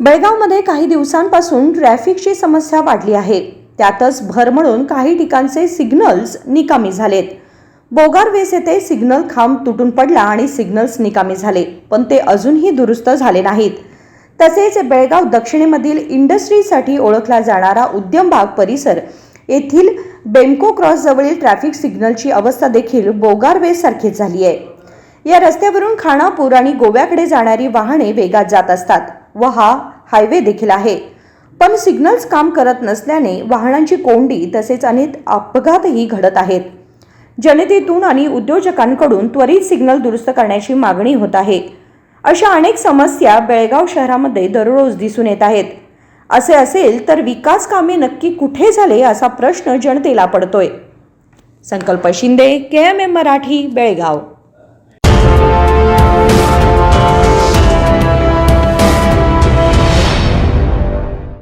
बेळगावमध्ये काही दिवसांपासून ट्रॅफिकची समस्या वाढली आहे. त्यातच भर म्हणून काही ठिकाणचे सिग्नल्स निकामी झालेत. बोगारवेस येथे सिग्नल खांब तुटून पडला आणि सिग्नल्स निकामी झाले पण ते अजूनही दुरुस्त झाले नाहीत. तसेच बेळगाव दक्षिणेमधील इंडस्ट्रीसाठी ओळखला जाणारा उद्यमबाग परिसर येथील बेमको क्रॉसजवळील ट्रॅफिक सिग्नलची अवस्था देखील बोगारवेस सारखीच झाली आहे या रस्त्यावरून खानापूर आणि गोव्याकडे जाणारी वाहने वेगात जात असतात. व हा हायवे देखील आहे. पण सिग्नल्स काम करत नसल्याने वाहनांची कोंडी तसेच अनेक अपघातही घडत आहेत. जनतेतून आणि उद्योजकांकडून त्वरित सिग्नल दुरुस्त करण्याची मागणी होत आहे. अशा अनेक समस्या बेळगाव शहरामध्ये दररोज दिसून येत आहेत. असे असेल तर विकास कामे नक्की कुठे झाले असा प्रश्न जनतेला पडतोय. Sankalp Shinde K M M Marathi Belgaum.